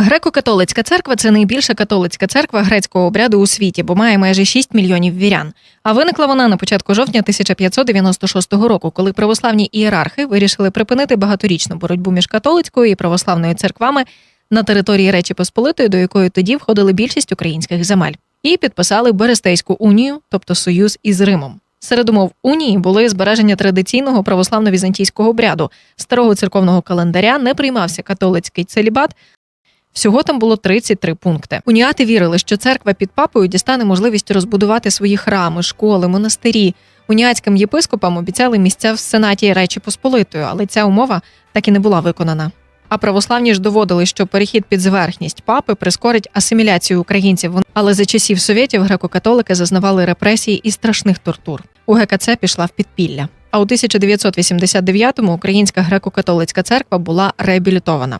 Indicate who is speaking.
Speaker 1: Греко-католицька церква це найбільша католицька церква грецького обряду у світі, бо має майже 6 мільйонів вірян. А виникла вона на початку жовтня 1596 року, коли православні ієрархи вирішили припинити багаторічну боротьбу між католицькою і православною церквами на території Речі Посполитої, до якої тоді входили більшість українських земель, і підписали Берестейську унію, тобто союз із Римом. Серед умов унії були збереження традиційного православно-візантійського обряду, старого церковного календаря, не приймався католицький целібат, Всього там було 33 пункти. Уніати вірили, що церква під папою дістане можливість розбудувати свої храми, школи, монастирі. Уніатським єпископам обіцяли місця в сенаті Речі Посполитої, але ця умова так і не була виконана. А православні ж доводили, що перехід під зверхність папи прискорить асиміляцію українців. Але за часів совєтів греко-католики зазнавали репресій і страшних тортур. У ГКЦ пішла в підпілля. А у 1989-му Українська греко-католицька церква була реабілітована.